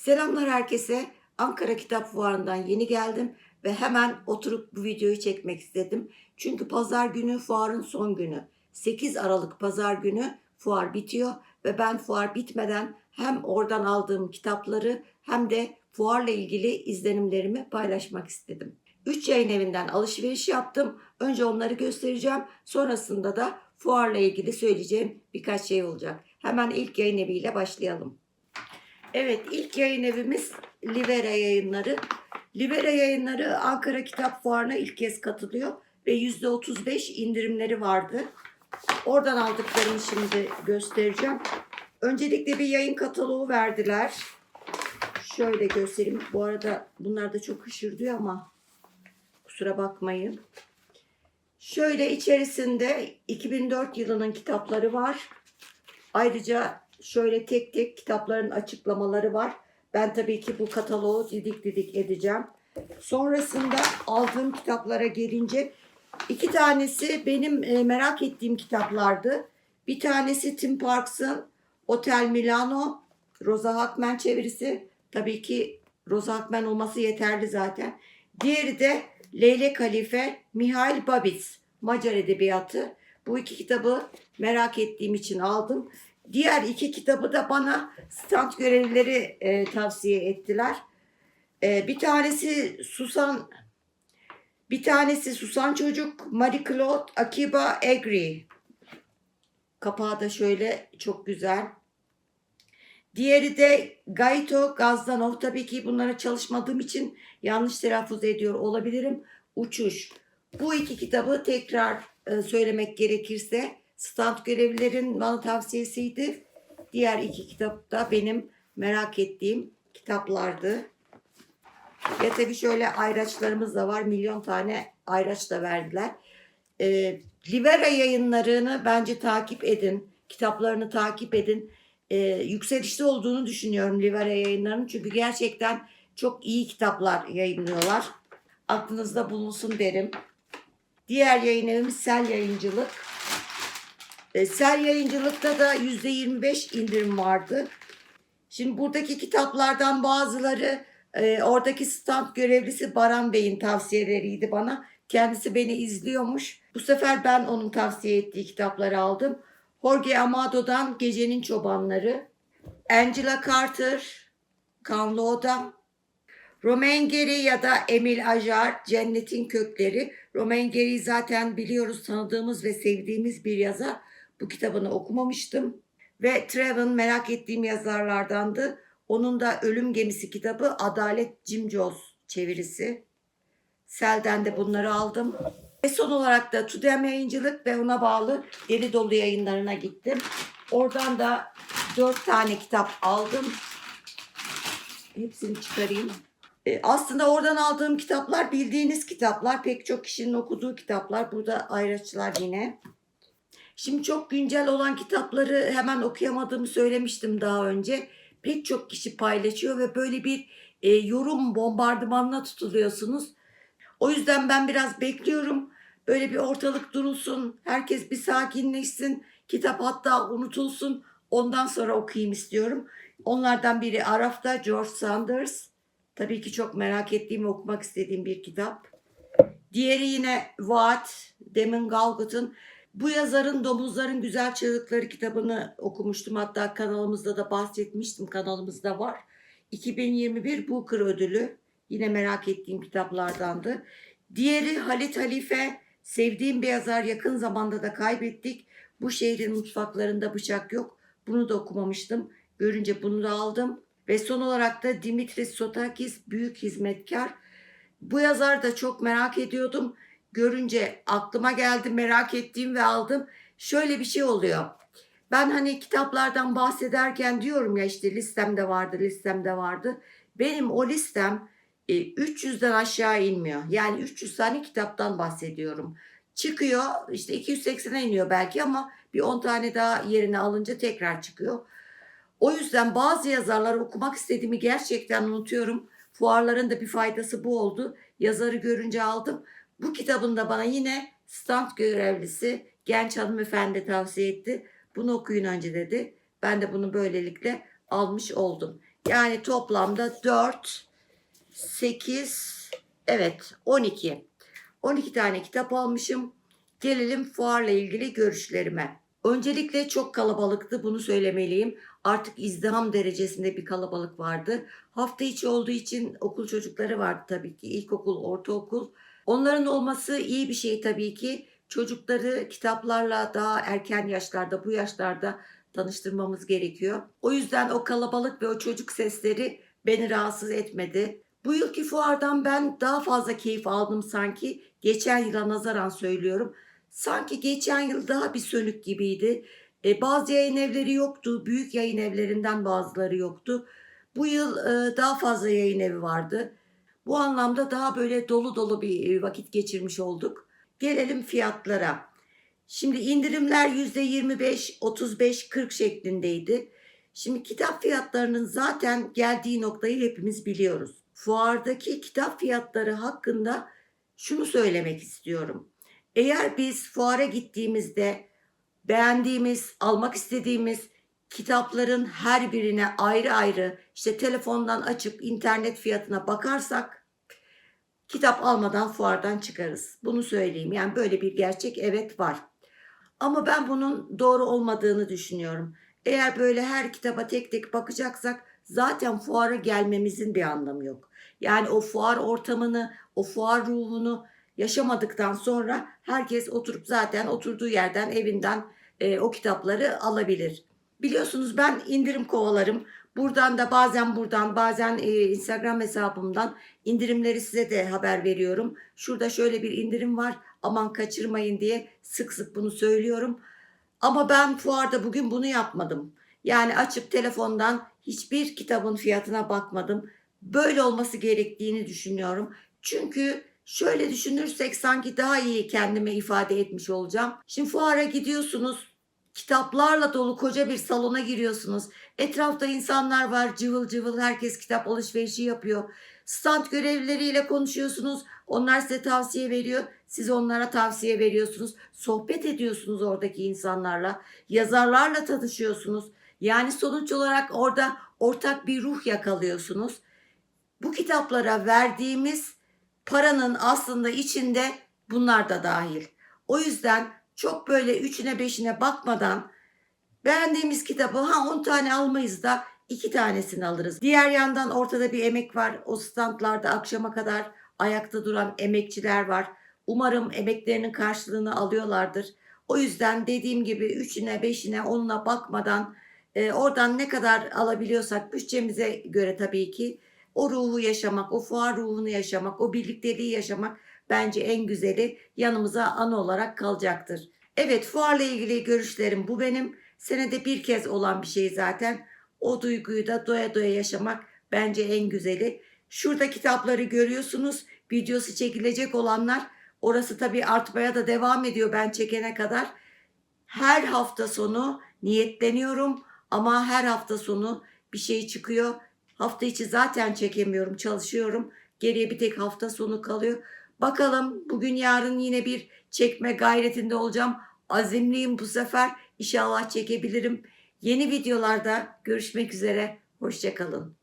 Selamlar herkese. Ankara Kitap Fuarı'ndan yeni geldim ve hemen oturup bu videoyu çekmek istedim. Çünkü pazar günü fuarın son günü. 8 Aralık pazar günü fuar bitiyor ve ben fuar bitmeden hem oradan aldığım kitapları hem de fuarla ilgili izlenimlerimi paylaşmak istedim. 3 yayın evinden alışveriş yaptım. Önce onları göstereceğim. Sonrasında da fuarla ilgili söyleyeceğim birkaç şey olacak. Hemen ilk yayın eviyle başlayalım. Evet ilk yayın evimiz Livera Yayınları. Livera Yayınları Ankara Kitap Fuarı'na ilk kez katılıyor ve %35 indirimleri vardı. Oradan aldıklarımı şimdi göstereceğim. Öncelikle bir yayın kataloğu verdiler. Şöyle göstereyim. Bu arada bunlar da çok hışırdıyor ama kusura bakmayın. Şöyle içerisinde 2004 yılının kitapları var. Ayrıca şöyle tek tek kitapların açıklamaları var. Ben tabii ki bu kataloğu didik didik edeceğim. Sonrasında aldığım kitaplara gelince iki tanesi benim e, merak ettiğim kitaplardı. Bir tanesi Tim Parks'ın Otel Milano, Rosa Hakman çevirisi. Tabii ki Rosa Hakman olması yeterli zaten. Diğeri de Leylek Halife, Mihail Babis, Macar Edebiyatı. Bu iki kitabı merak ettiğim için aldım. Diğer iki kitabı da bana stand görevlileri e, tavsiye ettiler. E, bir tanesi Susan bir tanesi Susan Çocuk, Marie Claude Akiba Egri. Kapağı da şöyle çok güzel. Diğeri de Gaito Gazdanov. Tabii ki bunlara çalışmadığım için yanlış telaffuz ediyor olabilirim. Uçuş. Bu iki kitabı tekrar e, söylemek gerekirse stand görevlilerin bana tavsiyesiydi. Diğer iki kitap da benim merak ettiğim kitaplardı. Ve tabii şöyle ayraçlarımız da var. Milyon tane ayraç da verdiler. E, Livera yayınlarını bence takip edin. Kitaplarını takip edin. E, yükselişte olduğunu düşünüyorum Livera yayınlarının. Çünkü gerçekten çok iyi kitaplar yayınlıyorlar. Aklınızda bulunsun derim. Diğer yayın evimiz Sel Yayıncılık. E, Yayıncılık'ta da %25 indirim vardı. Şimdi buradaki kitaplardan bazıları e, oradaki stand görevlisi Baran Bey'in tavsiyeleriydi bana. Kendisi beni izliyormuş. Bu sefer ben onun tavsiye ettiği kitapları aldım. Jorge Amado'dan Gecenin Çobanları, Angela Carter, Kanlı Oda, Romain Gary ya da Emil Ajar Cennetin Kökleri. Romain Gary'i zaten biliyoruz, tanıdığımız ve sevdiğimiz bir yazar. Bu kitabını okumamıştım. Ve Trevin merak ettiğim yazarlardandı. Onun da Ölüm Gemisi kitabı Adalet Jim Jones çevirisi. Sel'den de bunları aldım. Ve son olarak da Tudem Yayıncılık ve ona bağlı Deli Dolu yayınlarına gittim. Oradan da dört tane kitap aldım. Hepsini çıkarayım. E, aslında oradan aldığım kitaplar bildiğiniz kitaplar. Pek çok kişinin okuduğu kitaplar. Burada ayraçlar yine. Şimdi çok güncel olan kitapları hemen okuyamadığımı söylemiştim daha önce. Pek çok kişi paylaşıyor ve böyle bir e, yorum bombardımanına tutuluyorsunuz. O yüzden ben biraz bekliyorum. Böyle bir ortalık durulsun. Herkes bir sakinleşsin. Kitap hatta unutulsun. Ondan sonra okuyayım istiyorum. Onlardan biri Araf'ta George Sanders. Tabii ki çok merak ettiğim okumak istediğim bir kitap. Diğeri yine Watt, Demon Galgot'un. Bu yazarın Domuzların Güzel Çığlıkları kitabını okumuştum. Hatta kanalımızda da bahsetmiştim. Kanalımızda var. 2021 Booker ödülü. Yine merak ettiğim kitaplardandı. Diğeri Halit Halife. Sevdiğim bir yazar yakın zamanda da kaybettik. Bu şehrin mutfaklarında bıçak yok. Bunu da okumamıştım. Görünce bunu da aldım. Ve son olarak da Dimitris Sotakis Büyük Hizmetkar. Bu yazar da çok merak ediyordum. Görünce aklıma geldi merak ettiğim ve aldım. Şöyle bir şey oluyor. Ben hani kitaplardan bahsederken diyorum ya işte listemde vardı, listemde vardı. Benim o listem e, 300'den aşağı inmiyor. Yani 300 tane kitaptan bahsediyorum. Çıkıyor işte 280'e iniyor belki ama bir 10 tane daha yerine alınca tekrar çıkıyor. O yüzden bazı yazarları okumak istediğimi gerçekten unutuyorum. Fuarların da bir faydası bu oldu. Yazarı görünce aldım. Bu kitabın da bana yine stand görevlisi genç hanımefendi tavsiye etti. Bunu okuyun önce dedi. Ben de bunu böylelikle almış oldum. Yani toplamda 4, 8, evet 12. 12 tane kitap almışım. Gelelim fuarla ilgili görüşlerime. Öncelikle çok kalabalıktı bunu söylemeliyim. Artık izdiham derecesinde bir kalabalık vardı. Hafta içi olduğu için okul çocukları vardı tabii ki. İlkokul, ortaokul. Onların olması iyi bir şey tabii ki. Çocukları kitaplarla daha erken yaşlarda, bu yaşlarda tanıştırmamız gerekiyor. O yüzden o kalabalık ve o çocuk sesleri beni rahatsız etmedi. Bu yılki fuardan ben daha fazla keyif aldım sanki. Geçen yıla nazaran söylüyorum. Sanki geçen yıl daha bir sönük gibiydi. E, bazı yayın evleri yoktu. Büyük yayın evlerinden bazıları yoktu. Bu yıl e, daha fazla yayın evi vardı. Bu anlamda daha böyle dolu dolu bir e, vakit geçirmiş olduk. Gelelim fiyatlara. Şimdi indirimler %25, 35, 40 şeklindeydi. Şimdi kitap fiyatlarının zaten geldiği noktayı hepimiz biliyoruz. Fuardaki kitap fiyatları hakkında şunu söylemek istiyorum. Eğer biz fuara gittiğimizde beğendiğimiz, almak istediğimiz kitapların her birine ayrı ayrı işte telefondan açıp internet fiyatına bakarsak kitap almadan fuardan çıkarız. Bunu söyleyeyim. Yani böyle bir gerçek evet var. Ama ben bunun doğru olmadığını düşünüyorum. Eğer böyle her kitaba tek tek bakacaksak zaten fuara gelmemizin bir anlamı yok. Yani o fuar ortamını, o fuar ruhunu yaşamadıktan sonra herkes oturup zaten oturduğu yerden evinden e, o kitapları alabilir. Biliyorsunuz ben indirim kovalarım. Buradan da bazen buradan bazen e, Instagram hesabımdan indirimleri size de haber veriyorum. Şurada şöyle bir indirim var aman kaçırmayın diye sık sık bunu söylüyorum. Ama ben fuarda bugün bunu yapmadım. Yani açıp telefondan hiçbir kitabın fiyatına bakmadım. Böyle olması gerektiğini düşünüyorum. Çünkü şöyle düşünürsek sanki daha iyi kendime ifade etmiş olacağım. Şimdi fuara gidiyorsunuz. Kitaplarla dolu koca bir salona giriyorsunuz. Etrafta insanlar var cıvıl cıvıl herkes kitap alışverişi yapıyor. Stand görevlileriyle konuşuyorsunuz. Onlar size tavsiye veriyor. Siz onlara tavsiye veriyorsunuz. Sohbet ediyorsunuz oradaki insanlarla. Yazarlarla tanışıyorsunuz. Yani sonuç olarak orada ortak bir ruh yakalıyorsunuz. Bu kitaplara verdiğimiz paranın aslında içinde bunlar da dahil. O yüzden çok böyle üçüne beşine bakmadan beğendiğimiz kitabı ha 10 tane almayız da iki tanesini alırız. Diğer yandan ortada bir emek var. O standlarda akşama kadar ayakta duran emekçiler var. Umarım emeklerinin karşılığını alıyorlardır. O yüzden dediğim gibi üçüne beşine onuna bakmadan e, oradan ne kadar alabiliyorsak bütçemize göre tabii ki o ruhu yaşamak, o fuar ruhunu yaşamak, o birlikteliği yaşamak bence en güzeli yanımıza anı olarak kalacaktır. Evet fuarla ilgili görüşlerim bu benim. Senede bir kez olan bir şey zaten. O duyguyu da doya doya yaşamak bence en güzeli. Şurada kitapları görüyorsunuz. Videosu çekilecek olanlar orası tabii artmaya da devam ediyor ben çekene kadar. Her hafta sonu niyetleniyorum ama her hafta sonu bir şey çıkıyor. Hafta içi zaten çekemiyorum, çalışıyorum. Geriye bir tek hafta sonu kalıyor. Bakalım bugün yarın yine bir çekme gayretinde olacağım. Azimliyim bu sefer. İnşallah çekebilirim. Yeni videolarda görüşmek üzere. Hoşçakalın.